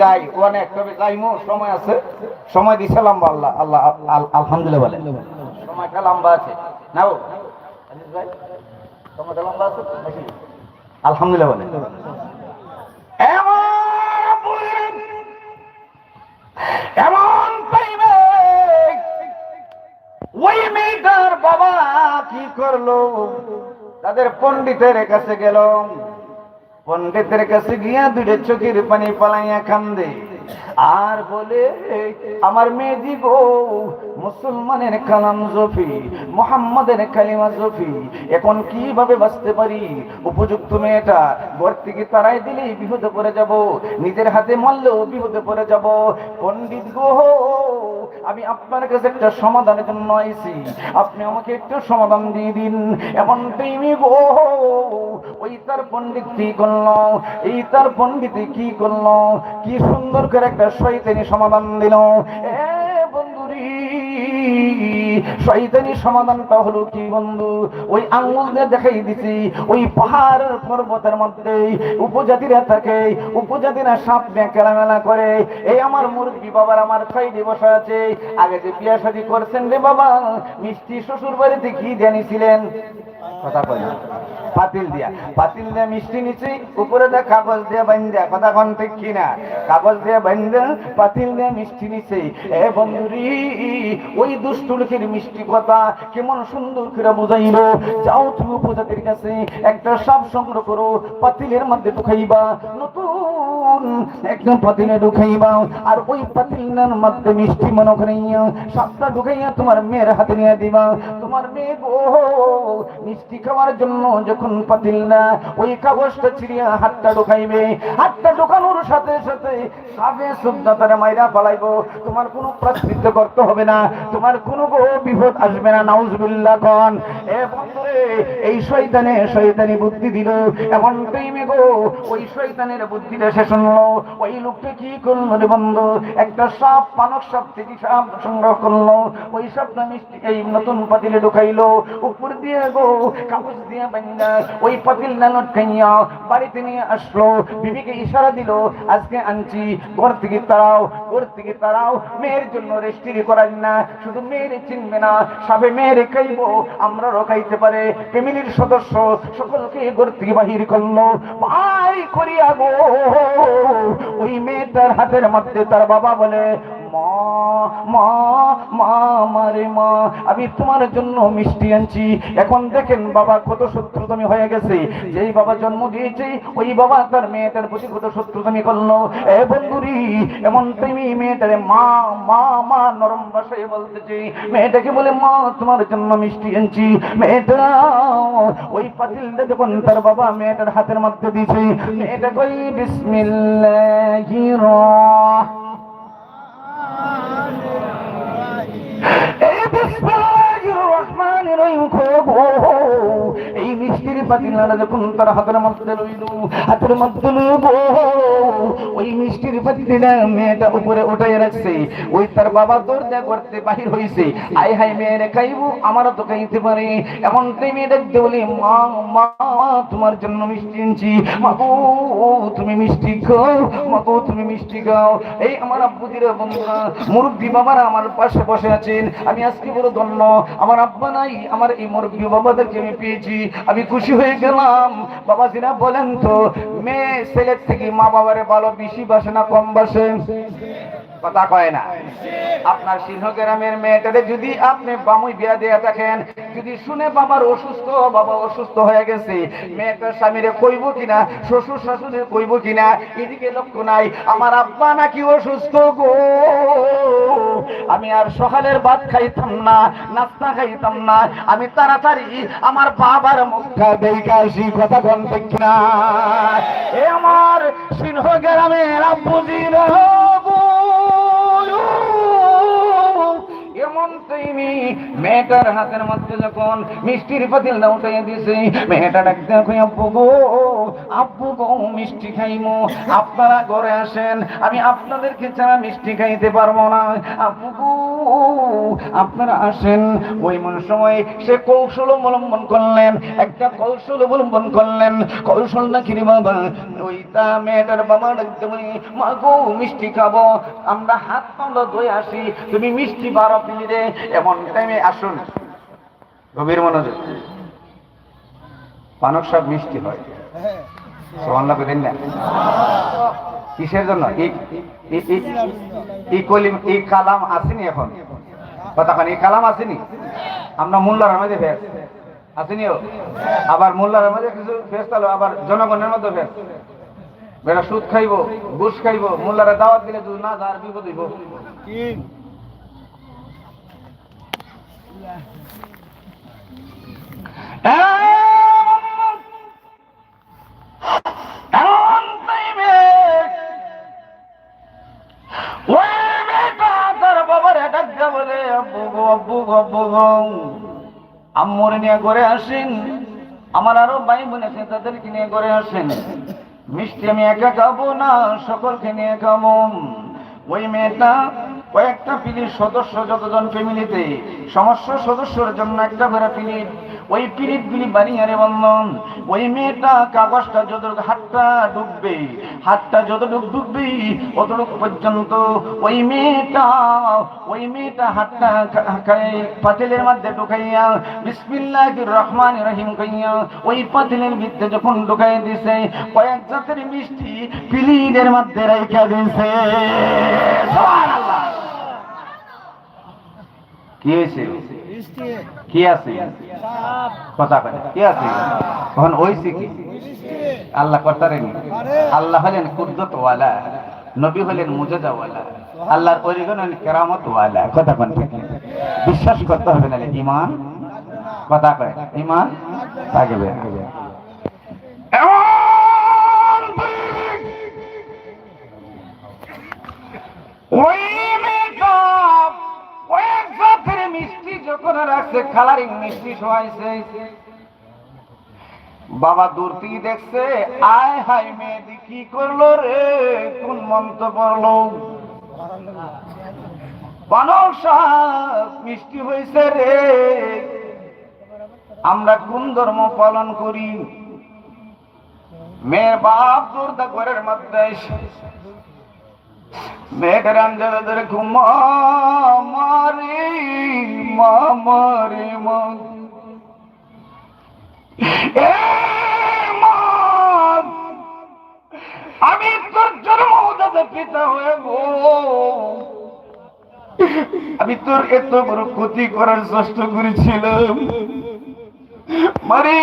যাই যাইমো, সময় আছে, সময় আল্লাহ আল্লাহ আলহামদুলিল্লাহ আছে। আলহামদুলিল্লাহ এমন বাবা কি করল? তাদের পণ্ডিতের কাছে গেল। পণ্ডিতের কাছে গিয়া দুটো চোখের পানি পালাইয়া কান্দে আর বলে, আমার মেয়েদি গো, মুসলমানের কালাম জফি, মোহাম্মদের কালিমা জফি, এখন কীভাবে বাঁচতে পারি? উপযুক্ত মেয়েটা ঘর থেকে তারাই দিলেই বিপদে পড়ে যাব, নিজের হাতে মরলেও বিপদে পড়ে যাব। পণ্ডিত গো, আমি আপনার কাছে একটা সমাধানের জন্য আইছি। আপনি আমাকে একটু সমাধান দিয়ে দিন। এমন প্রেমী গো, ওই তার পণ্ডিত কি করল এই তার পণ্ডিত কি করল কি সুন্দর করে একটা শৈতানি সমাধান দিল। সমাধানটা হলো কি বন্ধু? ওই দেখাই দিছি, ওই পাহাড় পর্বতের মধ্যে উপজাতিরা থাকে, উপজাতিরা সাপ খেলামেলা করে। এই আমার মুরগি বাবার আমার সাইডে বসা আছে আগে যে বিয়া করছেন রে বাবা, মিষ্টি শ্বশুর বাড়িতে কি জানিছিলেন কথা না পাতিল দিয়া। পাতিল দিয়া মিষ্টি নিচে উপরে দেয়া কাগজ দিয়ে বান্ধা কথা কন ঠিক কিনা? কাগজ দিয়ে বান্ধা পাতিল দিয়ে মিষ্টি নিচে এ বন্ধুরি, ওই দুষ্টু লোকের মিষ্টি কথা কেমন সুন্দর করে বুঝাইলো যাও তুমি উপজাতির কাছে, একটা সাপ সংগ্রহ করো, পাতিলের মধ্যে ঢুকাইবা। নতুন একদম পাতিলে ঢুকাইবা আর ওই পাতিলের মধ্যে মিষ্টি মনে করাইয়া সাপটা ঢুকাইয়া তোমার মেয়ের হাতে নিয়ে দিবা। তোমার মেয়ে গো, মিষ্টি খাওয়ার জন্য যখন পাতিল না, ওই কাগজটা ছিড়িয়া হাতটা ঢুকাইবে। হাতটা ঢুকানোর সাথে সাথে সাবে সুদ্ধা তারা মাইরা পালাইবো তোমার কোনো প্রাশ্চিত্য করতে হবে না। তোমার কোনো গো বিপদ আসবে না, নাউজুবিল্লাহ কন। এ বন্ধুরে, এই শয়তানে শয়তানি বুদ্ধি দিল। এমন প্রেমে গো, ওই শয়তানের বুদ্ধিটা সে শুনলো ওই লোকটা কি করল রে বন্ধু? একটা সাপ, মানব সাপ থেকে সাপ সংগ্রহ করল। ওই সাপটা মিষ্টি এই নতুন পাতিলে ঢুকাইলো। উপর দিয়ে গো, কাগজ দিয়ে বান্ধা ওই পাতিল না লটকাইয়া বাড়িতে নিয়ে আসলো। বিবিকে ইশারা দিল, আজকে আনছি, ঘর থেকে তারাও ঘর থেকে তারাও মেয়ের জন্য রেস্টিরি করার না, শুধু মেয়ের চিনবে না। সাবে মেয়ের খাইবো আমরা রখাইতে পারে। ফ্যামিলির সদস্য সকলকে ঘর থেকে বাহির করল। ভাই করিয়া গো ওই মেয়েটার হাতের মধ্যে তার বাবা বলে মা মা মা মারে মা, আমি তোমার জন্য মিষ্টি আনছি। এখন দেখেন বাবা কত শত্রুতামি হয়ে গেছে। যেই বাবা জন্ম দিয়েছে, ওই বাবা তার মেয়েটার প্রতি কত শত্রুতামি করল। এ বন্ধুরি, এমন তুমি মেয়েটারে মা মা মা নরম ভাষায় বলতেছে। মেয়েটাকে বলে, মা, তোমার জন্য মিষ্টি আনছি। মেয়েটা ওই পাতিলটা যখন তার বাবা মেয়েটার হাতের মধ্যে দিয়েছে, মেয়েটা কই বিসমিল্লাহির এই বিসমিল্লাহির খুব এই পাতিলাটা যখন তার হাতের মধ্যে লইল হাতের মধ্যে ওই মিষ্টির মেয়েটা উপরে উঠাই রাখছে। ওই তার বাবা করতে বাহির হাই আমারও তো খাইতে পারে। এমন বলি, মা মা, তোমার জন্য মিষ্টি তুমি মিষ্টি খাও। তুমি মিষ্টি খাও। এই আমার বন্ধুরা মুরব্বী বাবারা আমার পাশে বসে আছেন। আমি আজকে বড় ধন্য। আমার আব্বা নাই, আমার এই মুরব্বী বাবাদেরকে আমি পেয়েছি। আমি খুশি হয়ে গেলাম। বাবা জিনা বলেন তো, মেয়ে ছেলের থেকে মা বাবারে ভালো বেশি বাসে না কম বাসে? কথা কয় না। আপনার সিংহ গ্রামের মেয়েটারে যদি আপনি বামুই বিয়া দিয়ে থাকেন, যদি শুনে বাবার অসুস্থ, বাবা অসুস্থ হয়ে গেছে, মেয়েটার স্বামীরে কইব কিনা, শ্বশুর শাশুড়ি কইব কিনা, এদিকে লক্ষ্য নাই। আমার আব্বা নাকি অসুস্থ গো। আমি আর সকালের ভাত খাইতাম না, নাস্তা খাইতাম না। আমি তাড়াতাড়ি আমার বাবার মুখটা কথা কোন না এ আমার সিংহ গ্রামের তুমি মেয়েটার হাতের মধ্যে যখন মিষ্টির পাতিলটা উঠাইয়া দিছে মেয়েটা ডাক দেখো, আব্বু গো আব্বু গো, মিষ্টি খাইমো। আপনারা ঘরে আসেন, আমি আপনাদেরকে ছাড়া মিষ্টি খাইতে পারব না। আব্বু গো আপনারা আসেন। ওই সময় সে কৌশল অবলম্বন করলেন, একটা কৌশল অবলম্বন করলেন। কৌশলটা কি রে বাবা, ওই তা মেয়েটার বাবা ডাকতে বলি, মা গো, মিষ্টি খাব। আমরা হাত পাউলো ধুয়ে আসি, তুমি মিষ্টি বারো পিলিরে এমন টাইমে আসুন। গভীর মনোযোগ। পানক সব মিষ্টি হয়। সোহান্লা করেন না। কিসের জন্য? কলিম আসেনি এখন। কতক্ষণ এই কালাম আসেনি? আমরা মোল্লার মধ্যে ফেস আসেনি? আবার মোল্লার মধ্যে কিছু ফেস তাহলে আবার জনগণের মধ্যে ফেস বেটা সুদ খাইব, ঘুষ খাইব, মোল্লারা দাওয়াত দিলে যদি না যার বিপদ হইব। এমন টাইমে বলে আব্বু গো আব্বু গো আব্বু নিয়ে ঘরে আসেন। আমার আরও ভাই বোন আছে, তাদেরকে নিয়ে আসেন। মিষ্টি আমি খাব না, সকলকে নিয়ে খাব। ওই মেয়েটা কয়েকটা পিড়ির সদস্য যতজন ফ্যামিলিতে, সমস্ত সদস্যর জন্য একটা করে পিড়িত ওই পিড়িত গুলি বানিয়ে রে বন্ধন ওই মেয়েটা কাগজটা যত হাতটা ডুববে, হাতটা যতটুকু ডুববে, অতটুকু পর্যন্ত ওই মেয়েটা ওই মেয়েটা হাতটা পাতিলের মধ্যে ঢুকাইয়া বিসমিল্লাহ রহমান রহিম কইয়া ওই পাতিলের ভিতরে যখন ঢুকাই দিছে, কয়েক জাতের মিষ্টি পিলিদের মধ্যে রেখে দিছে। কি হয়েছে? কি আছে? কথা কয় কি আছে? তখন ওইছে কি? আল্লাহ করতারেন আল্লাহ হলেন কুদ্দত ওয়ালা নবী হলেন মুজাদাওয়ালা আল্লাহর অরিগন হলেন কেরামত ওয়ালা কথা কোন ঠিক বিশ্বাস করতে হবে না ইমান কথা কয় ইমান থাকবে। ওই বাবা দূর থেকে দেখছে, আয় হাই মেয়েদি কি করল রে? কোন মন্ত্র পড়ল বানর সাপ মিষ্টি হয়েছে রে। আমরা কোন ধর্ম পালন করি? মেয়ের বাপ দুর্দা ঘরের মধ্যে মেয়েটার আঞ্জালে ধরে ঘুমা। মা। মারি মা আমি তোর জন্মদাতা পিতা হয়ে গো। আমি তোর এত বড় ক্ষতি করার চেষ্টা করেছিলাম। মারি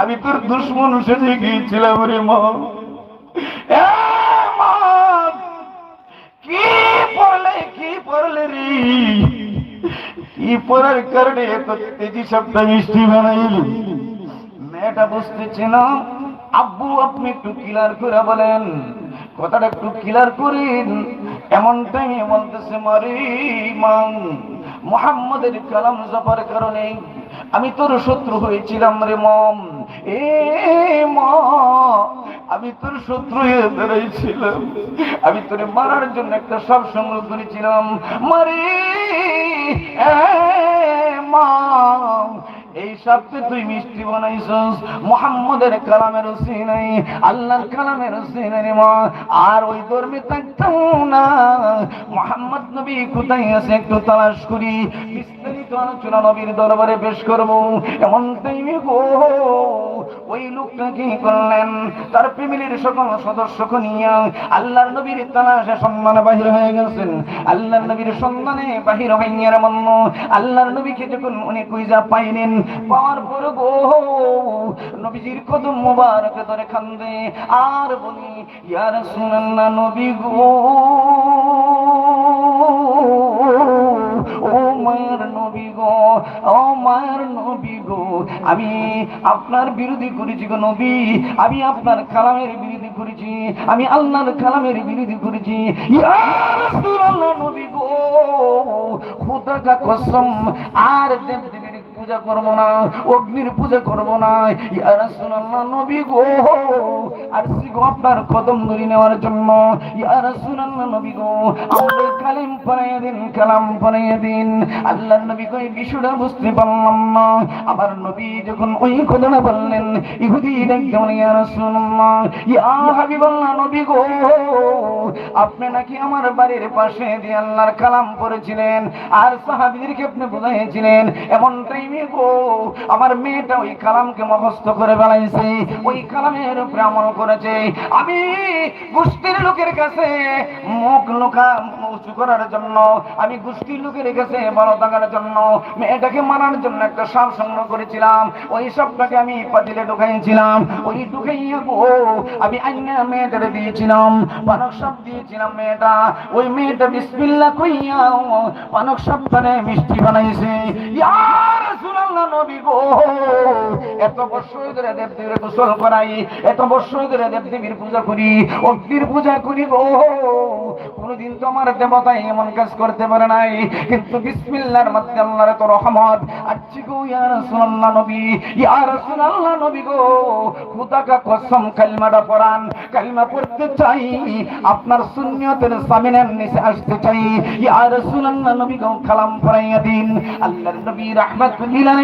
আমি তোর দুশ্মন সেজে গিয়েছিলাম রে মা, কি পড়লে কি পড়লে রে? কি পড়ার কারণে এত তেজি সবটা মিষ্টি বানাইলি। মেয়েটা বুঝতেছে না। আব্বু, আপনি একটু ক্লিয়ার করে বলেন। কথাটা একটু ক্লিয়ার করেন। এমন টাইমে বলতেছে, মারি মাং মোহাম্মদের কালাম জপার কারণে আমি তোর শত্রু হয়েছিলাম রে মম। আমি তোর শত্রু দাঁড়াইছিলাম। আমি তোরে মারার জন্য একটা সব সংগ্রহ করেছিলাম। মারি মা এই সবকে তুই মিষ্টি বানাইছস। মোহাম্মদের কালামের নাই, আল্লাহর কালামের নাই মা। আর ওই ধর্মে থাকতাম না। মোহাম্মদ নবী কোথায় আছে একটু তালাশ করি। বিস্তারিত আলোচনা নবীর দরবারে পেশ করব। এমন টাইমে গো। ওই লোকটা কি করলেন তার ফ্যামিলির সকল সদস্যকে নিয়ে আল্লাহর নবীর তালাশে সম্মান বাহির হয়ে গেছেন। আল্লাহর নবীর সম্মানে বাহির হইয়ার মন্ন আল্লাহর নবীকে যখন উনি কুইজা পাইলেন, পাওয়ার পর গো, নবীজির কদম মুবারক ধরে খান্দে আর বলি, ইয়া রাসূলুল্লাহ নবী গো, ও মায়ের নবী গো, ও মায়ের নবী আমি আপনার বিরোধী করেছি গো নবী, আমি আপনার কালামের বিরোধী করেছি, আমি আল্লাহর কালামের বিরোধী করেছি। গো কসম, আর দেব পূজা করব না, অগ্নির পূজা করব না। নবী গো। আর গো আপনার কদম ধরে নেওয়ার জন্য, ইয়া রাসূলুল্লাহ, নবী গো, আমাদের কালিম পড়াইয়া দিন, কালাম পড়াইয়া দিন। আল্লাহর নবী কই বিষয়টা বুঝতে পারলাম না। আমার নবী যখন ওই কথাটা বললেন, ইহুদি দেখলাম ইয়া রাসূলুল্লাহ, ইয়া হাবিবাল্লাহ, নবী গো, আপনি নাকি আমার বাড়ির পাশে দিয়ে আল্লাহর কালাম পড়েছিলেন? আর সাহাবীদেরকে আপনি বুঝাইছিলেন এমন টাইমে আমার মেয়েটা ওই কালামকে মুখস্থ করে বেলাইছে ওই কালামের উপরে আমল করেছে। আমি গোষ্ঠীর লোকের কাছে মুখ লোকা উঁচু করার জন্য, আমি গোষ্ঠীর লোকের কাছে বড় থাকার জন্য, মেয়েটাকে মানার জন্য একটা সাপ সংগ্রহ করেছিলাম। ওই সবটাকে আমি পাতিলে ঢুকাইছিলাম। ওই ঢুকাইয়া গো, আমি আইনা মেয়েটার দিয়েছিলাম, পানক সাপ দিয়েছিলাম মেয়েটা। ওই মেয়েটা বিসমিল্লাহ কইয়া পানক সাপ মানে মিষ্টি বানাইছে। ইয়া কোনদিন তো দেবতাই এমন কাজ করতে পারে নাই, কিন্তু মধ্যে এত রহমত। আচ্ছি গো নবী নবী গো কসম পড়ান পড়তে চাই, আপনার সুন্নিয়তের সামিনের নিচে আসতে চাই। ইয়া রাসূলুল্লাহ নবী গো, কালাম পড়াইয়া দিন। আল্লাহর নবী রাহমাতুল